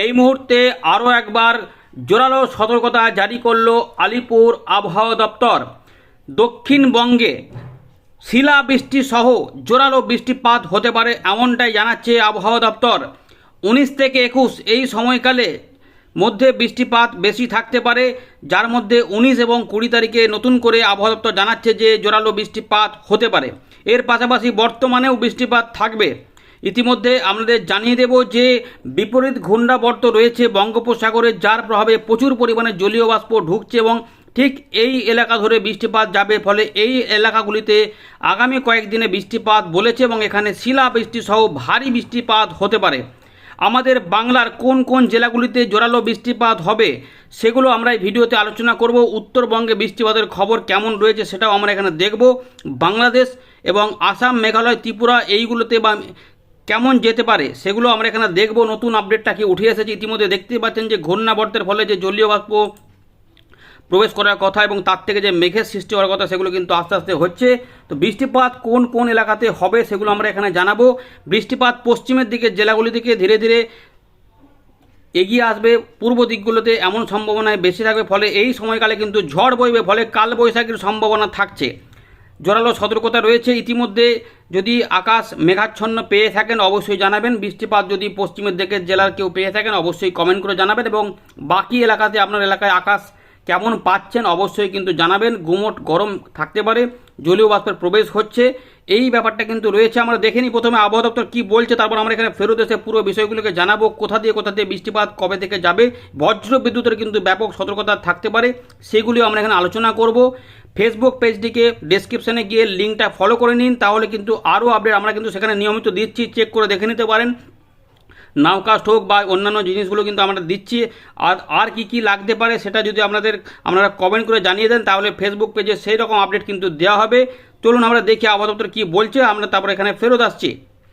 এই মুহূর্তে আরও একবার জোরালো সতর্কতা জারি করল আলিপুর আবহাওয়া দপ্তর। দক্ষিণবঙ্গে শিলাবৃষ্টি সহ জোরালো বৃষ্টিপাত হতে পারে এমনটাই জানাচ্ছে আবহাওয়া দপ্তর। উনিশ থেকে একুশ এই সময়কালে মধ্যে বৃষ্টিপাত বেশি থাকতে পারে, যার মধ্যে উনিশ এবং কুড়ি তারিখে নতুন করে আবহাওয়া দপ্তর জানাচ্ছে যে জোরালো বৃষ্টিপাত হতে পারে। এর পাশাপাশি বর্তমানেও বৃষ্টিপাত থাকবে। ইতিমধ্যে আমাদের জানিয়ে দেব যে বিপরীত ঘূর্ণাবর্ত রয়েছে বঙ্গোপসাগরে, যার প্রভাবে প্রচুর পরিমাণে জলীয় বাষ্প ঢুকছে এবং ঠিক এই এলাকা ধরে বৃষ্টিপাত যাবে, ফলে এই এলাকাগুলিতে আগামী কয়েকদিনে বৃষ্টিপাত বলেছে এবং এখানে শিলাবৃষ্টি সহ ভারী বৃষ্টিপাত হতে পারে। আমাদের বাংলার কোন কোন জেলাগুলিতে জোরালো বৃষ্টিপাত হবে সেগুলো আমরা এই ভিডিওতে আলোচনা করব, উত্তরবঙ্গে বৃষ্টিপাতের খবর কেমন রয়েছে সেটাও আমরা এখানে দেখব। বাংলাদেশ এবং আসাম, মেঘালয়, ত্রিপুরা, এইগুলোতে বা কেমন যেতে পারে সেগুলো আমরা এখানে দেখব। নতুন আপডেটটা কি উঠে এসেছে ইতিমধ্যে দেখতেই পাচ্ছেন যে ঘূর্ণাবর্তের ফলে যে জলীয় বাষ্প প্রবেশ করার কথা এবং তার থেকে যে মেঘের সৃষ্টি হওয়ার কথা সেগুলো কিন্তু আস্তে আস্তে হচ্ছে। তো বৃষ্টিপাত কোন কোন এলাকাতে হবে সেগুলো আমরা এখানে জানাব। বৃষ্টিপাত পশ্চিমের দিকে, জেলাগুলি থেকে ধীরে ধীরে এগিয়ে আসবে। পূর্ব দিকগুলোতে এমন সম্ভাবনায় বেশি থাকবে, ফলে এই সময়কালে কিন্তু ঝড় বইবে, ফলে কাল বৈশাখীর সম্ভাবনা থাকছে। জোরালো সতর্কতা রয়েছে। ইতিমধ্যে যদি আকাশ মেঘাচ্ছন্ন পেয়ে থাকেন, অবশ্যই জানাবেন। বৃষ্টিপাত যদি পশ্চিমের দিকের জেলার কেউ পেয়ে থাকেন, অবশ্যই কমেন্ট করে জানাবেন এবং বাকি এলাকাতে আপনার এলাকায় আকাশ কেমন পাচ্ছেন, অবশ্যই কিন্তু জানাবেন। গুমট গরম থাকতে পারে জলীয় বাষ্পের প্রবেশ হচ্ছে। এই ব্যাপারটা কিন্তু রয়েছে, আমরা দেখে নিই। প্রথমে আবহাওয়া দপ্তর কী বলছে, তারপর আমরা এখানে ফেরত এসে পুরো বিষয়গুলোকে জানাব, কোথা দিয়ে কোথা দিয়ে বৃষ্টিপাত কবে থেকে যাবে। বজ্র বিদ্যুতের কিন্তু ব্যাপক সতর্কতা থাকতে পারে, সেগুলিও আমরা এখানে আলোচনা করব। ফেসবুক পেজটিকে ডেসক্রিপশানে গিয়ে লিঙ্কটা ফলো করে নিন, তাহলে কিন্তু আরও আপডেট আমরা কিন্তু সেখানে নিয়মিত দিচ্ছি চেক করে দেখে নিতে পারেন। নাওকাস্ট হোক বা অন্যান্য জিনিসগুলো কিন্তু আমরা দিচ্ছি। আর আর কী কী লাগতে পারে সেটা যদি আপনাদের, আপনারা কমেন্ট করে জানিয়ে দেন, তাহলে ফেসবুক পেজে সেই রকম আপডেট কিন্তু দেওয়া হবে। চলুন আমরা দেখি আবহাওয়া দপ্তর কী বলছে, আমরা তারপর এখানে ফেরত আসছি।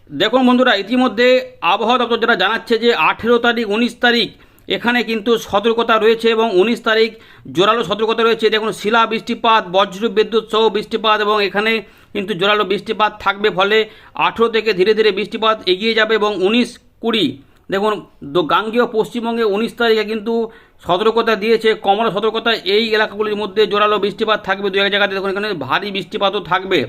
দেখুন বন্ধুরা, ইতিমধ্যে আবহাওয়া দপ্তর যেটা জানাচ্ছে যে আঠেরো তারিখ, উনিশ তারিখ, এখানে কিন্তু সতর্কতা রয়েছে এবং উনিশ তারিখ জোরালো সতর্কতা রয়েছে। দেখুন শিলা বৃষ্টিপাত, বজ্র বিদ্যুৎ সহ বৃষ্টিপাত এবং এখানে কিন্তু জোরালো বৃষ্টিপাত থাকবে ফলে আঠেরো থেকে ধীরে ধীরে বৃষ্টিপাত এগিয়ে যাবে এবং উনিশ কুড়ি। দেখুন গাঙ্গেয় পশ্চিমবঙ্গে উনিশ তারিখে কিন্তু সতর্কতা দিয়েছে, কমলা সতর্কতা। এই এলাকাগুলির মধ্যে জোরালো বৃষ্টিপাত থাকবে দু এক জায়গাতে। দেখুন, এখানে ভারী বৃষ্টিপাতও থাকবে।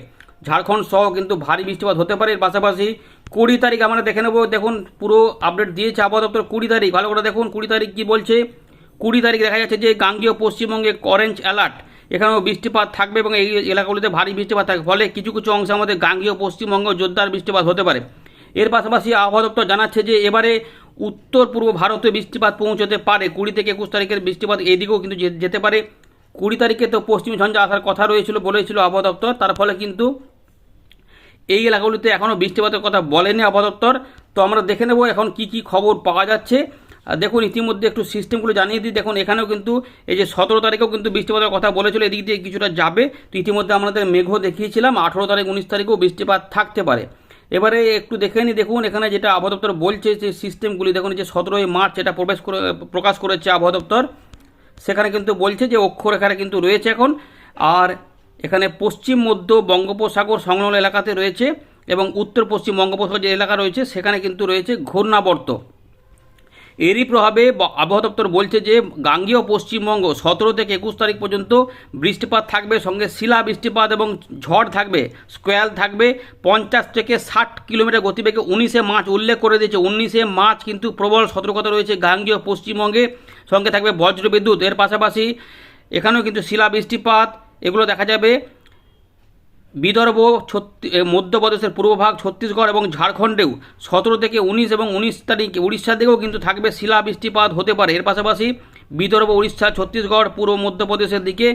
ঝাড়খণ্ড সহ কিন্তু ভারী বৃষ্টিপাত হতে পারে। এর পাশাপাশি কুড়ি তারিখ আমরা দেখে নেব। দেখুন, পুরো আপডেট দিয়েছে আবহাওয়া দপ্তর কুড়ি তারিখ। ভালো করে দেখুন, কুড়ি তারিখ কী বলছে। কুড়ি তারিখ দেখা যাচ্ছে যে গাঙ্গেয় পশ্চিমবঙ্গে অরেঞ্জ অ্যালার্ট এখানেও বৃষ্টিপাত থাকবে এবং এই এলাকাগুলিতে ভারী বৃষ্টিপাত থাকবে। ফলে কিছু কিছু অংশে আমাদের গাঙ্গেয় পশ্চিমবঙ্গ জোরদার বৃষ্টিপাত হতে পারে। এর পাশাপাশি আবহাওয়া দপ্তর জানাচ্ছে যে এবারে উত্তর পূর্ব ভারতে বৃষ্টিপাত পৌঁছতে পারে। কুড়ি থেকে একুশ তারিখের বৃষ্টিপাত এদিকেও কিন্তু যেতে পারে। কুড়ি তারিখে তো পশ্চিম ঝঞ্ঝা আসার কথা রয়েছিল বলেছিল আবহাওয়া দপ্তর। তার ফলে কিন্তু এই এলাকাগুলিতে এখনও বৃষ্টিপাতের কথা বলেনি আবহাওয়া দপ্তর। তো আমরা দেখে নেব এখন কি কি খবর পাওয়া যাচ্ছে। দেখুন, ইতিমধ্যে একটু সিস্টেমগুলো জানিয়ে দিই। দেখুন, এখানেও কিন্তু এই যে সতেরো তারিখেও কিন্তু বৃষ্টিপাতের কথা বলেছিল, এদিক দিয়ে কিছুটা যাবে। তো ইতিমধ্যে আমাদের মেঘও দেখিয়েছিলাম। আঠেরো তারিখ, উনিশ তারিখেও বৃষ্টিপাত থাকতে পারে। এবারে একটু দেখে নিই, দেখুন, এখানে যেটা আবহাওয়া দপ্তর বলছে যে সিস্টেমগুলি দেখুন যে সতেরোই মার্চ এটা প্রবেশ করে, প্রকাশ করেছে আবহাওয়া দপ্তর, সেখানে কিন্তু বলছে যে অক্ষরেখাটা কিন্তু রয়েছে এখন, আর এখানে পশ্চিম, মধ্য বঙ্গোপসাগর সংলগ্ন এলাকাতে রয়েছে এবং উত্তর পশ্চিম বঙ্গোপসাগর যে এলাকা রয়েছে, সেখানে কিন্তু রয়েছে ঘূর্ণাবর্ত। এরই প্রভাবে আবহাওয়া দপ্তর বলছে যে, গাঙ্গেয় পশ্চিমবঙ্গ সতেরো থেকে একুশ তারিখ পর্যন্ত বৃষ্টিপাত থাকবে, সঙ্গে শিলা বৃষ্টিপাত এবং ঝড় থাকবে, স্কোয়াল থাকবে। পঞ্চাশ থেকে ষাট কিলোমিটার গতিবেগে উনিশে মার্চ উল্লেখ করে দিয়েছে, উনিশে মার্চ কিন্তু প্রবল সতর্কতা রয়েছে গাঙ্গেয় পশ্চিমবঙ্গে। সঙ্গে থাকবে বজ্রবিদ্যুৎ, এর পাশাপাশি এখানেও কিন্তু শিলা বৃষ্টিপাত, এগুলো দেখা যাবে। বিদর্ভ মধ্যপ্রদেশের পূর্বভাগ ছত্তিশগড় এবং ঝাড়খণ্ডেও সতেরো থেকে উনিশ এবং উনিশ তারিখ উড়িষ্যা দিকেও কিন্তু থাকবে শিলা বৃষ্টিপাত হতে পারে। এর পাশাপাশি বিদর্ভ, উড়িষ্যা, ছত্তিশগড়, পূর্ব মধ্যপ্রদেশের দিকে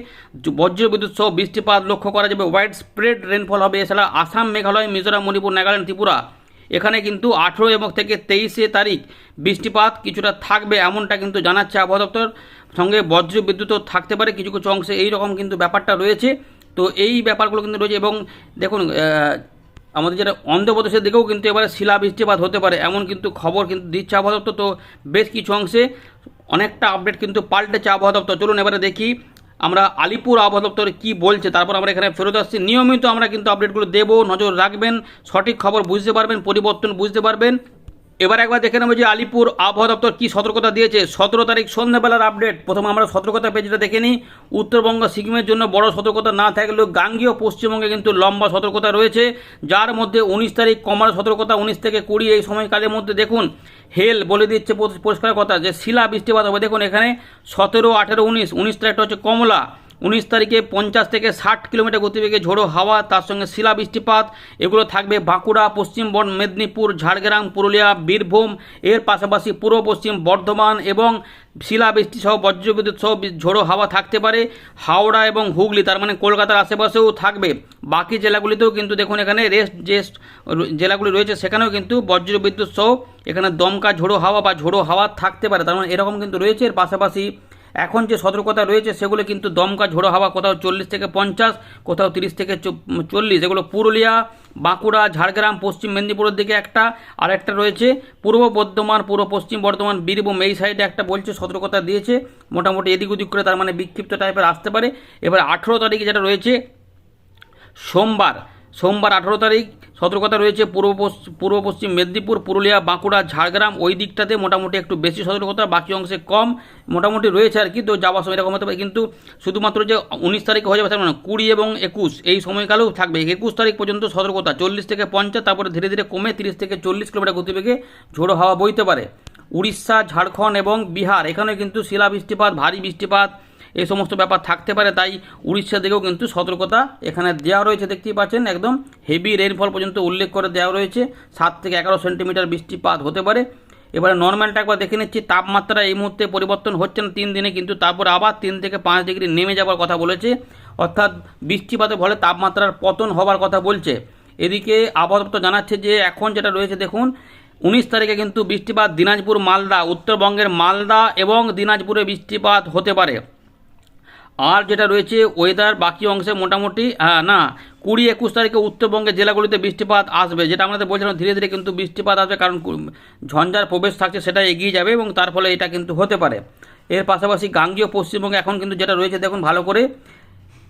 বজ্রবিদ্যুৎ সহ বৃষ্টিপাত লক্ষ্য করা যাবে। ওয়াইড স্প্রেড রেনফল হবে। এছাড়া আসাম, মেঘালয়, মিজোরাম, মণিপুর, নাগাল্যান্ড, ত্রিপুরা। এখানে কিন্তু আঠেরো এবং থেকে তেইশে তারিখ বৃষ্টিপাত কিছুটা থাকবে এমনটা কিন্তু জানাচ্ছে আবহাওয়া দপ্তর। সঙ্গে বজ্র বিদ্যুৎও থাকতে পারে। কিছু কিছু অংশে এইরকম কিন্তু ব্যাপারটা রয়েছে। তো এই ব্যাপারগুলো কিন্তু রয়েছে এবং দেখুন আমাদের যেটা অন্ধ্রপ্রদেশের দিকেও কিন্তু এবারে শিলা বৃষ্টিপাত হতে পারে, এমন কিন্তু খবর কিন্তু দিচ্ছে আবহাওয়া দপ্তর। তো বেশ কিছু অংশে অনেকটা আপডেট কিন্তু পাল্টেছে আবহাওয়া দপ্তর। চলুন এবারে দেখি আমরা আলিপুর আবহাওয়া দপ্তর কী বলছে, তারপর আমরা এখানে ফেরত আসছি। নিয়মিত আমরা কিন্তু আপডেটগুলো দেবো, নজর রাখবেন, সঠিক খবর বুঝতে পারবেন, পরিবর্তন বুঝতে পারবেন। এবার একবার দেখে নেব যে আলিপুর আবহাওয়া দপ্তর কী সতর্কতা দিয়েছে। সতেরো তারিখ সন্ধ্যাবেলার আপডেট প্রথমে আমরা সতর্কতা পেজটা দেখে নিই। উত্তরবঙ্গ, সিকিমের জন্য বড় সতর্কতা না থাকলেও গাঙ্গীয় পশ্চিমবঙ্গে কিন্তু লম্বা সতর্কতা রয়েছে। যার মধ্যে উনিশ তারিখ কমার সতর্কতা, উনিশ থেকে কুড়ি এই সময়কালের মধ্যে দেখুন, হেল বলে দিচ্ছে পরি- পরিষ্কার কথা যে শিলা বৃষ্টিপাত হবে। দেখুন এখানে সতেরো, আঠেরো, উনিশ উনিশ তারিখটা হচ্ছে কমলা। উনিশ তারিখে পঞ্চাশ থেকে ষাট কিলোমিটার গতিবেগে ঝোড়ো হাওয়া, তার সঙ্গে শিলা বৃষ্টিপাত এগুলো থাকবে বাঁকুড়া, পশ্চিম মেদিনীপুর, ঝাড়গ্রাম, পুরুলিয়া, বীরভূম। এর পাশাপাশি পূর্ব পশ্চিম বর্ধমান এবং শিলাবৃষ্টি সহ বজ্রবিদ্যুৎ সহ ঝোড়ো হাওয়া থাকতে পারে। হাওড়া এবং হুগলি, তার মানে কলকাতার আশেপাশেও থাকবে। বাকি জেলাগুলিতেও কিন্তু দেখুন এখানে রেস্ট যে জেলাগুলি রয়েছে, সেখানেও কিন্তু বজ্রবিদ্যুৎ সহ এখানে দমকা ঝোড়ো হাওয়া বা ঝোড়ো হাওয়া থাকতে পারে। তার মানে এরকম কিন্তু রয়েছে। এর পাশাপাশি এখন যে সতর্কতা রয়েছে সেগুলো কিন্তু দমকা ঝোড়ো হাওয়া, কোথাও চল্লিশ থেকে পঞ্চাশ, কোথাও তিরিশ থেকে চল্লিশ। এগুলো পুরুলিয়া, বাঁকুড়া, ঝাড়গ্রাম, পশ্চিম মেদিনীপুরের দিকে একটা আর একটা রয়েছে। পূর্ব বর্ধমান, পূর্ব পশ্চিম বর্ধমান, বীরভূম, এই সাইডে একটা বলছে সতর্কতা দিয়েছে। মোটামুটি এদিক ওদিক করে তার মানে বিক্ষিপ্ত টাইপের আসতে পারে। এবার আঠেরো তারিখে যেটা রয়েছে, সোমবার। সোমবার আঠেরো তারিখ সতর্কতা রয়েছে পূর্ব পূর্ব পশ্চিম মেদিনীপুর, পুরুলিয়া, বাঁকুড়া, ঝাড়গ্রাম। ওই দিকটাতে মোটামুটি একটু বেশি সতর্কতা, বাকি অংশে কম। মোটামুটি রয়েছে আর কি, তো যাওয়ার সময় এরকম হতে পারে। কিন্তু শুধুমাত্র যে উনিশ তারিখে হয়ে যাবে তার মানে কুড়ি এবং একুশ, এই সময়কালেও থাকবে। একুশ তারিখ পর্যন্ত সতর্কতা, চল্লিশ থেকে পঞ্চাশ, তারপরে ধীরে ধীরে কমে তিরিশ থেকে চল্লিশ কিলোমিটার গতিবেগে ঝোড়ো হাওয়া বইতে পারে। উড়িষ্যা, ঝাড়খণ্ড এবং বিহার, এখানে কিন্তু শিলা বৃষ্টিপাত ভারী বৃষ্টিপাত এই সমস্ত ব্যাপার থাকতে পারে, তাই উড়িষ্যা দিকেও কিন্তু সতর্কতা এখানে দেওয়া রয়েছে, দেখতেই পাচ্ছেন, একদম হেভি রেইনফল পর্যন্ত উল্লেখ করে দেওয়া রয়েছে, সাত থেকে এগারো সেন্টিমিটার বৃষ্টিপাত হতে পারে। এবারে নর্মালটা একবার দেখে নিচ্ছি, তাপমাত্রা এই মুহূর্তে পরিবর্তন হচ্ছে না, তিন দিনে কিন্তু তারপর আবার তিন থেকে পাঁচ ডিগ্রি নেমে যাওয়ার কথা বলেছে। অর্থাৎ বৃষ্টিপাতের ফলে তাপমাত্রার পতন হওয়ার কথা বলছে। এদিকে আবহাওয়া জানাচ্ছে যে, এখন যেটা রয়েছে, দেখুন, উনিশ তারিখে কিন্তু বৃষ্টিপাত দিনাজপুর মালদা উত্তরবঙ্গের মালদা এবং দিনাজপুরে বৃষ্টিপাত হতে পারে। আর যেটা রয়েছে ওয়েদার বাকি অংশে মোটামুটি হ্যাঁ, না কুড়ি একুশ তারিখে উত্তরবঙ্গের জেলাগুলিতে বৃষ্টিপাত আসবে। যেটা আমাদের বলছিলাম ধীরে ধীরে কিন্তু বৃষ্টিপাত আসবে কারণ ঝঞ্ঝার প্রবেশ থাকছে সেটা এগিয়ে যাবে এবং তার ফলে এটা কিন্তু হতে পারে। এর পাশাপাশি গাঙ্গীয় পশ্চিমবঙ্গে এখন কিন্তু যেটা রয়েছে দেখুন ভালো করে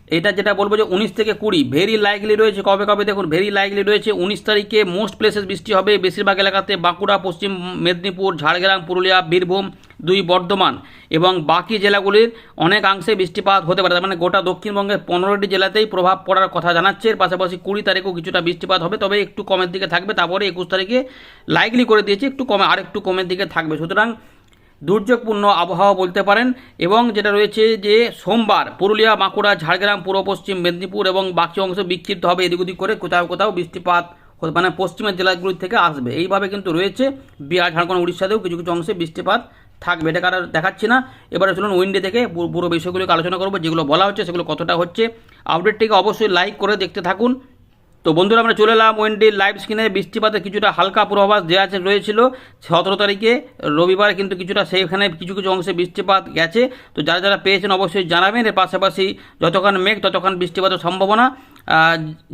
এটা যেটা বলব যে উনিশ থেকে কুড়ি ভেরি লাইকলি রয়েছে। কবে কবে দেখুন ভেরি লাইকলি রয়েছে। উনিশ তারিখে মোস্ট প্লেসেস বৃষ্টি হবে বেশিরভাগ এলাকাতে, বাঁকুড়া, পশ্চিম মেদিনীপুর, ঝাড়গ্রাম, পুরুলিয়া, বীরভূম, দুই বর্ধমান এবং বাকি জেলাগুলির অনেকাংশে বৃষ্টিপাত হতে পারে। মানে গোটা দক্ষিণবঙ্গের পনেরোটি জেলাতেই প্রভাব পড়ার কথা জানাচ্ছে। এর পাশাপাশি কুড়ি তারিখেও কিছুটা বৃষ্টিপাত হবে, তবে একটু কমের দিকে থাকবে। তারপরে একুশ তারিখে লাইকলি করে দিয়েছে, একটু কমে আর একটু কমের দিকে থাকবে। সুতরাং দুর্যোগপূর্ণ আবহাওয়া বলতে পারেন এবং যেটা রয়েছে যে সোমবার পুরুলিয়া, বাঁকুড়া, ঝাড়গ্রাম, পূর্ব, পশ্চিম, মেদিনীপুর এবং বাকি অংশ বিক্ষিপ্ত হবে এদিক ওদিক করে। কোথাও কোথাও বৃষ্টিপাত মানে পশ্চিমের জেলাগুলি থেকে আসবে। এইভাবে কিন্তু রয়েছে বিহার, ঝাড়খণ্ড, উড়িষ্যাতেও কিছু কিছু অংশে বৃষ্টিপাত থাকবে। এটা কারণ দেখাচ্ছি না। এবারে চলুন উইন্ডে থেকে পুরো বিষয়গুলোকে আলোচনা করব, যেগুলো বলা হচ্ছে, সেগুলো কতটা হচ্ছে। আপডেটটিকে অবশ্যই লাইক করে দেখতে থাকুন। তো বন্ধুরা, আমরা চলে এলাম ওয়েন্ডির লাইভ স্ক্রিনে। বৃষ্টিপাতে কিছুটা হালকা পূর্বাভাস দেওয়া রয়েছিল সতেরো তারিখে। রবিবার কিন্তু কিছুটা সেইখানে কিছু কিছু অংশে বৃষ্টিপাত গেছে। তো যারা যারা পেয়েছেন অবশ্যই জানাবেন। এর পাশাপাশি যতক্ষণ মেঘ, ততক্ষণ বৃষ্টিপাতের সম্ভাবনা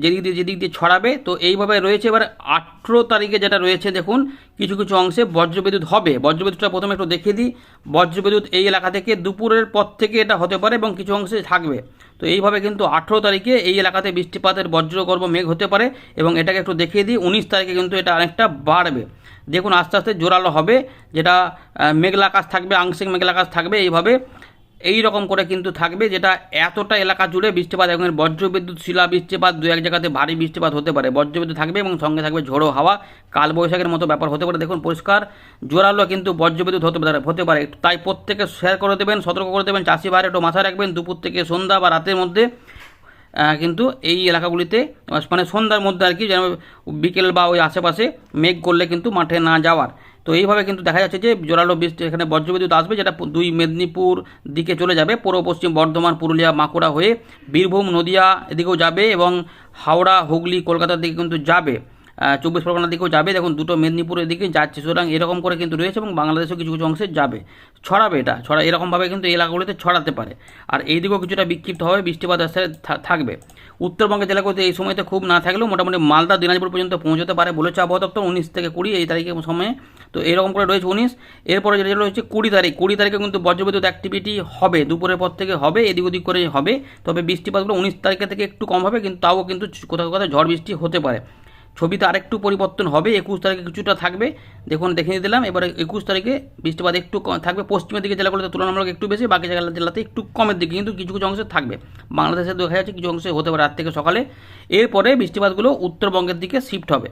যেদিক দিয়ে যেদিক দিয়ে ছড়াবে। তো এইভাবে রয়েছে। এবার আঠেরো তারিখে যেটা রয়েছে, দেখুন, কিছু কিছু অংশে বজ্রবিদ্যুৎ হবে। বজ্রবিদ্যুৎটা প্রথমে একটু দেখিয়ে দিই। বজ্রবিদ্যুৎ এই এলাকা থেকে দুপুরের পর থেকে এটা হতে পারে এবং কিছু অংশে থাকবে। তো এইভাবে কিন্তু আঠেরো তারিখে এই এলাকাতে বৃষ্টিপাতের বজ্রগর্ভ মেঘ হতে পারে এবং এটাকে একটু দেখিয়ে দিই, উনিশ তারিখে কিন্তু এটা অনেকটা বাড়বে। দেখুন আস্তে আস্তে জোরালো হবে, যেটা মেঘলা আকাশ থাকবে, আংশিক মেঘলা আকাশ থাকবে এইভাবে। এই রকম করে কিন্তু থাকবে যেটা এতটা এলাকা জুড়ে বৃষ্টিপাত এবং বজ্রবিদ্যুৎ, শিলা বৃষ্টিপাত, দু এক জায়গাতে ভারী বৃষ্টিপাত হতে পারে। বজ্রবিদ্যুৎ থাকবে এবং সঙ্গে থাকবে ঝোড়ো হাওয়া। কালবৈশাখের মতো ব্যাপার হতে পারে। দেখুন, পরিষ্কার। জোরালো কিন্তু বজ্রবিদ্যুৎ হতে পারে হতে পারে। তাই প্রত্যেকে শেয়ার করে দেবেন, সতর্ক করে দেবেন, চাষি ভাইয়ের একটু মাথায় রাখবেন। দুপুর থেকে সন্ধ্যা বা রাতের মধ্যে কিন্তু এই এলাকাগুলিতে মানে সন্ধ্যার মধ্যে আর কি, যেন বিকেল বা ওই আশেপাশে মেঘ করলে কিন্তু মাঠে না যাওয়ার। তো এইভাবে কিন্তু দেখা যাচ্ছে যে জোরালো বৃষ্টি এখানে বজ্রবিদ্যুৎ আসবে, যেটা দুই মেদিনীপুর দিকে চলে যাবে। পূর্ব পশ্চিম বর্ধমান, পুরুলিয়া, বাঁকুড়া হয়ে বীরভূম, নদিয়া এদিকেও যাবে এবং হাওড়া, হুগলি, কলকাতার দিকে কিন্তু যাবে। চব্বিশ পরগনার দিকেও যাবে। দেখুন, দুটো মেদিনীপুরের দিকে যাচ্ছে, সুতরাং এরকম করে কিন্তু রয়েছে এবং বাংলাদেশেও কিছু কিছু অংশে যাবে। ছড়াবে এটা, ছড়া এরকমভাবে কিন্তু এলাকাগুলিতে ছড়াতে পারে। আর এই দিকেও কিছুটা বিক্ষিপ্ত হবে, বৃষ্টিপাত আসতে থাকবে। উত্তরবঙ্গের জেলাগুলিতে এই সময়তে খুব না থাকলেও মোটামুটি মালদা, দিনাজপুর পর্যন্ত পৌঁছতে পারে বলেছে আবহাওয়া দপ্তর উনিশ থেকে কুড়ি এই তারিখের সময়ে। তো এরকম করে রয়েছে উনিশ। এরপরে যেটা রয়েছে কুড়ি তারিখ। কুড়ি তারিখে কিন্তু বজ্রবিদ্যুৎ অ্যাক্টিভিটি হবে, দুপুরের পর থেকে হবে, এদিক ওদিক করে হবে। তবে বৃষ্টিপাতগুলো উনিশ তারিখে থেকে একটু কম হবে, কিন্তু তাও কিন্তু কোথাও কোথাও ঝড় বৃষ্টি হতে পারে। ছবিতে আরেকটু পরিবর্তন হবে, একুশ তারিখে কিছুটা থাকবে। দেখুন দেখিয়ে দিলাম, এবারে একুশ তারিখে বৃষ্টিপাত একটু কম থাকবে। পশ্চিমের দিকে জেলাগুলোতে তুলনামূলক একটু বেশি, বাকি জায়গা জেলাতে একটু কমের দিকে, কিন্তু কিছু কিছু অংশে থাকবে। বাংলাদেশে দেখা যাচ্ছে কিছু অংশে হতে পারে, রাত থেকে সকালে। এরপরে বৃষ্টিপাতগুলো উত্তরবঙ্গের দিকে শিফট হবে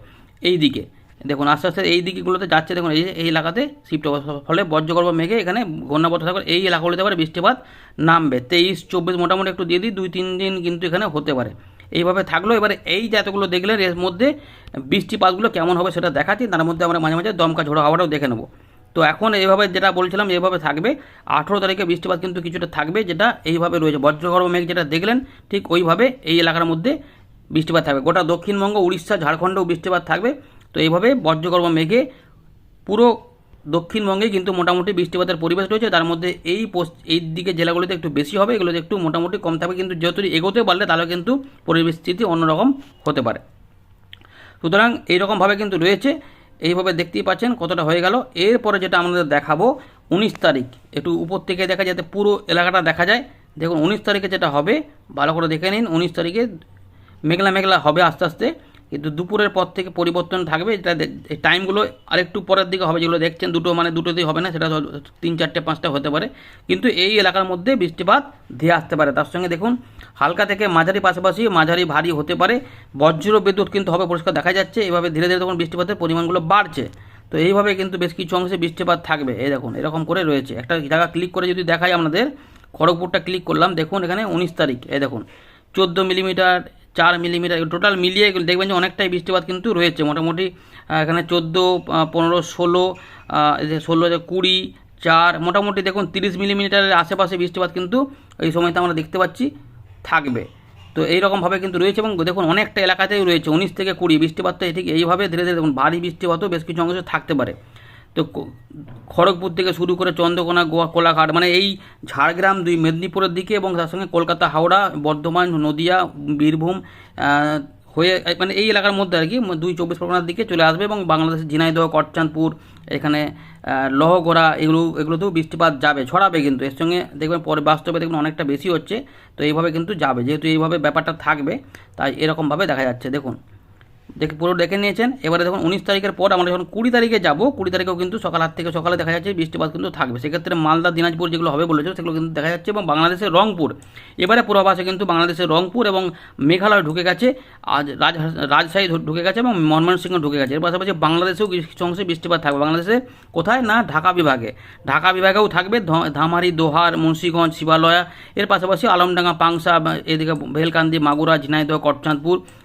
এই দিকে দেখুন, আস্তে আস্তে এই দিকগুলোতে যাচ্ছে, দেখুন, এই এই এলাকাতে শিফট হবে। ফলে বজ্রগর্ভ মেঘে এখানে ঘূর্ণাবর্ত থাকবে, এই এলাকাগুলোতে পারে বৃষ্টিপাত নামবে। তেইশ, চব্বিশ মোটামুটি একটু দিয়ে দিই, দুই, তিন দিন কিন্তু এখানে হতে পারে। এইভাবে থাকল। এবারে এই জাতগুলো দেখলে এর মধ্যে বৃষ্টিপাতগুলো কেমন হবে সেটা দেখাচ্ছি, তার মধ্যে আমরা মাঝে মাঝে দমকা ঝোড়ো হাওয়াটাও দেখে নেব। তো এখন এইভাবে যেটা বলছিলাম, এইভাবে থাকবে। আঠেরো তারিখে বৃষ্টিপাত কিন্তু কিছুটা থাকবে, যেটা এইভাবে রয়েছে। বজ্রগর্ভ মেঘ যেটা দেখলেন, ঠিক ওইভাবে এই এলাকার মধ্যে বৃষ্টিপাত থাকবে। গোটা দক্ষিণবঙ্গ, উড়িষ্যা, ঝাড়খণ্ডেও বৃষ্টিপাত থাকবে। তো এইভাবে বজ্রগর্ভ মেঘে পুরো দক্ষিণবঙ্গে কিন্তু মোটামুটি বৃষ্টিপাতের পরিবেশ রয়েছে। তার মধ্যে এই এই দিকে জেলাগুলিতে একটু বেশি হবে, এগুলোতে একটু মোটামুটি কম থাকবে। কিন্তু যেহেতু এগোতে পারলে তাহলে কিন্তু পরিস্থিতি অন্যরকম হতে পারে। সুতরাং এইরকমভাবে কিন্তু রয়েছে। এইভাবে দেখতেই পাচ্ছেন কতটা হয়ে গেল। এরপরে যেটা আমাদের দেখাবো, উনিশ তারিখ। একটু উপর থেকে দেখা যাতে পুরো এলাকাটা দেখা যায়। দেখুন, উনিশ তারিখে যেটা হবে, ভালো করে দেখে নিন, উনিশ তারিখে মেঘলা মেঘলা হবে আস্তে আস্তে। কিন্তু দুপুরের পর থেকে পরিবর্তন থাকবে, এটা টাইমগুলো আরেকটু পরের দিকে হবে, যেগুলো দেখছেন, দুটো মানে দুটোতেই হবে না, সেটা তিন, চারটে, পাঁচটা হতে পারে। কিন্তু এই এলাকার মধ্যে বৃষ্টিপাত ধেয়ে আসতে পারে। তার সঙ্গে দেখুন, হালকা থেকে মাঝারি পাশাপাশি মাঝারি ভারী হতে পারে। বজ্র বিদ্যুৎ কিন্তু হবে পরিষ্কার দেখা যাচ্ছে। এভাবে ধীরে ধীরে তখন বৃষ্টিপাতের পরিমাণগুলো বাড়ছে। তো এইভাবে কিন্তু বেশ কিছু অংশে বৃষ্টিপাত থাকবে। এই দেখুন, এরকম করে রয়েছে। একটা জায়গা ক্লিক করে যদি দেখাই আপনাদের, খড়গপুরটা ক্লিক করলাম, দেখুন এখানে উনিশ তারিখ। এই দেখুন, চোদ্দ মিলিমিটার চার মিলিমিটার টোটাল মিলিয়ে দেখবেন যে অনেকটাই বৃষ্টিপাত কিন্তু রয়েছে। মোটামুটি এখানে চোদ্দ পনেরো, ষোলো ষোলো কুড়ি, চার, মোটামুটি দেখুন তিরিশ মিলিমিটারের আশেপাশে বৃষ্টিপাত কিন্তু এই সময়তে আমরা দেখতে পাচ্ছি থাকবে। তো এইরকমভাবে কিন্তু রয়েছে এবং দেখুন অনেকটা এলাকাতেই রয়েছে, উনিশ থেকে কুড়ি। বৃষ্টিপাত তো ঠিক এইভাবে ধীরে ধীরে দেখুন, ভারী বৃষ্টিপাতও বেশ কিছু অংশ থাকতে পারে। তো খড়গপুর থেকে শুরু করে চন্দ্রকোনা, গোয়া, কোলাঘাট মানে এই ঝাড়গ্রাম, দুই মেদিনীপুরের দিকে এবং তার সঙ্গে কলকাতা, হাওড়া, বর্ধমান, নদিয়া, বীরভূম হয়ে মানে এই এলাকার মধ্যে আর কি দুই চব্বিশ পরগনার দিকে চলে আসবে এবং বাংলাদেশের ঝিনাইদহ করচাঁদপুর এখানে লহগড়া এগুলো, এগুলোতেও বৃষ্টিপাত যাবে, ছড়াবে কিন্তু। এর সঙ্গে দেখবেন পরে বাস্তবে দেখবেন অনেকটা বেশি হচ্ছে, তো এইভাবে কিন্তু যাবে। যেহেতু এইভাবে ব্যাপারটা থাকবে, তাই এরকমভাবে দেখা যাচ্ছে। দেখুন। দেখে পুরো দেখে নিয়েছেন। এবারে দেখুন উনিশ তারিখের পর আমরা যখন কুড়ি তারিখে যাব কুড়ি তারিখেও কিন্তু সকাল আট থেকে সকালে দেখা যাচ্ছে বৃষ্টিপাত কিন্তু থাকবে। সেক্ষেত্রে মালদা দিনাজপুর যেগুলো হবে বলেছিল সেগুলো কিন্তু দেখা যাচ্ছে এবং বাংলাদেশের রংপুর। এবারে পূর্বাভাসে কিন্তু বাংলাদেশের রংপুর এবং মেঘালয় ঢুকে গেছে আজ রাজ রাজশাহী ঢুকে গেছে এবং ময়মনসিংহ ঢুকে গেছে। এর পাশাপাশি বাংলাদেশেও কিছু অংশে বৃষ্টিপাত থাকবে। বাংলাদেশে কোথায়? না ঢাকা বিভাগে। ঢাকা বিভাগেও থাকবে ধামারি দোহার মুন্সিগঞ্জ শিবালয়া। এর পাশাপাশি আলমডাঙ্গা পাংসা এদিকে ভেলকান্দি মাগুরা ঝিনাইদহ করচাঁদপুর আহ,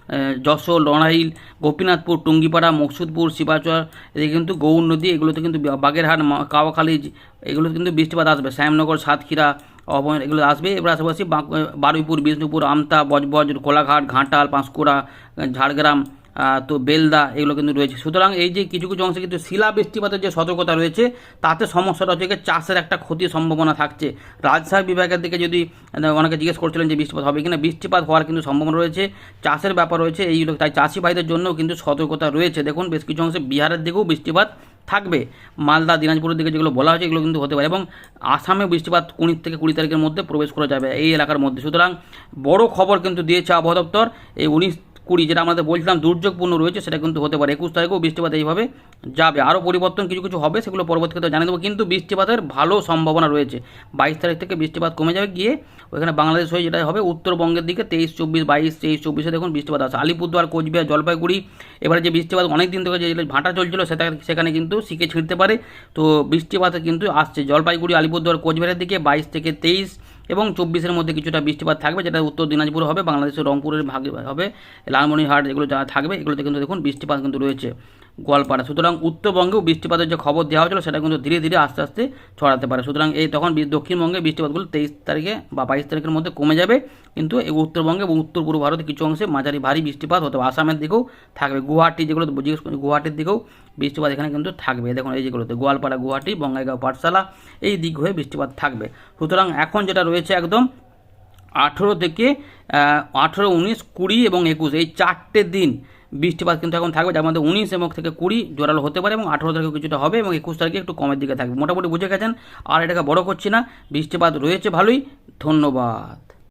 যশোর, লড়াইল, গোপীনাথপুর, টুঙ্গিপাড়া, মকসুদপুর, শিবাচর, এদিকে কিন্তু গৌর নদী, এগুলোতে কিন্তু বাগেরহাট কাওয়াখালী এগুলো কিন্তু বৃষ্টিপাত আসবে। শ্যামনগর, সাতক্ষীরা, অভয়, এগুলো আসবে। এবার আশেপাশে বারুইপুর, বিষ্ণুপুর, আমতা, বজবজ, কোলাঘাট, ঘাটাল, পাঁশকুড়া, ঝাড়গ্রাম তো বেলদা, এগুলো কিন্তু রয়েছে। সুতরাং এই যে কিছু কিছু অংশে কিন্তু শিলা বৃষ্টিপাতের যে সতর্কতা রয়েছে, তাতে সমস্যাটা হচ্ছে চাষের একটা ক্ষতির সম্ভাবনা থাকছে। রাজশাহী বিভাগের দিকে যদি অনেকে জিজ্ঞেস করছিলেন যে বৃষ্টিপাত হবে কিনা, বৃষ্টিপাত হওয়ার কিন্তু সম্ভাবনা রয়েছে। চাষের ব্যাপার রয়েছে এইগুলো তাই চাষি ভাইদের জন্যও কিন্তু সতর্কতা রয়েছে। দেখুন, বেশ কিছু অংশে বিহারের দিকেও বৃষ্টিপাত থাকবে। মালদা, দিনাজপুরের দিকে যেগুলো বলা হয়েছে, এগুলো কিন্তু হতে পারে। এবং আসামে বৃষ্টিপাত কুড়ি থেকে কুড়ি তারিখের মধ্যে প্রবেশ করা যাবে এই এলাকার মধ্যে। সুতরাং বড় খবর কিন্তু দিয়েছে আবহাওয়া দপ্তর, এই উনিশ কুড়ি যেটা আমাদের বলছিলাম দুর্যোগপূর্ণ রয়েছে, সেটা কিন্তু হতে পারে। একুশ তারিখেও বৃষ্টিপাত এইভাবে যাবে। আরও পরিবর্তন কিছু কিছু হবে, সেগুলো পরবর্তীতে জানিয়ে দেবো, কিন্তু বৃষ্টিপাতের ভালো সম্ভাবনা রয়েছে। বাইশ তারিখ থেকে বৃষ্টিপাত কমে যাবে, গিয়ে ওইখানে বাংলাদেশ হয়ে যেটা হবে, উত্তরবঙ্গের দিকে তেইশ, চব্বিশ, বাইশ, তেইশ, চব্বিশে দেখুন বৃষ্টিপাত আছে আলিপুরদুয়ার, কোচবিহার, জলপাইগুড়ি, এবারে যে বৃষ্টিপাত অনেক দিন থেকে যে ভাঁটা চলছিল, সেটা সেখানে কিন্তু শিখে ছিঁড়তে পারে। তো বৃষ্টিপাত কিন্তু আসছে। জলপাইগুড়ি, আলিপুরদুয়ার, কোচবিহারের দিকে বাইশ থেকে তেইশ এবং চব্বিশের মধ্যে কিছুটা বৃষ্টিপাত থাকবে, যেটা উত্তর দিনাজপুর হবে, বাংলাদেশের রংপুরের ভাগে হবে, লালমনিরহাট এগুলো যা থাকবে, এগুলোতে কিন্তু দেখুন বৃষ্টিপাত কিন্তু রয়েছে। গোয়ালপাড়া। সুতরাং উত্তরবঙ্গেও বৃষ্টিপাতের যে খবর দেওয়া হয়েছিল, সেটা কিন্তু ধীরে ধীরে আস্তে আস্তে ছড়াতে পারে। সুতরাং এই তখন দক্ষিণবঙ্গে বৃষ্টিপাতগুলো তেইশ তারিখে বা বাইশ তারিখের মধ্যে কমে যাবে। কিন্তু এই উত্তরবঙ্গে এবং উত্তর পূর্ব ভারতে কিছু অংশে মাঝারি ভারী বৃষ্টিপাত হতে পারে। আসামের দিকেও থাকবে। গুয়াহাটি যেগুলো জিজ্ঞেস করছি গুয়াহাটির দিকেও বৃষ্টিপাত এখানে কিন্তু থাকবে। দেখুন এই যেগুলোতে, গোয়ালপাড়া, গুয়াহাটি, বঙ্গাইগাঁও, পাঠশালা, এই দিক হয়ে বৃষ্টিপাত থাকবে। সুতরাং এখন যেটা রয়েছে একদম আঠেরো থেকে আঠেরো, উনিশ, কুড়ি এবং একুশ, এই চারটে দিন বৃষ্টিপাত কিন্তু এখন থাকবে, যার মধ্যে উনিশ এবং থেকে কুড়ি জোরালো হতে পারে এবং আঠেরো তারিখে কিছুটা হবে এবং একুশ তারিখে একটু কমের দিকে থাকবে। মোটামুটি বুঝে গেছেন, আর এটাকে বড় করছি না, বৃষ্টিপাত রয়েছে ভালোই, ধন্যবাদ।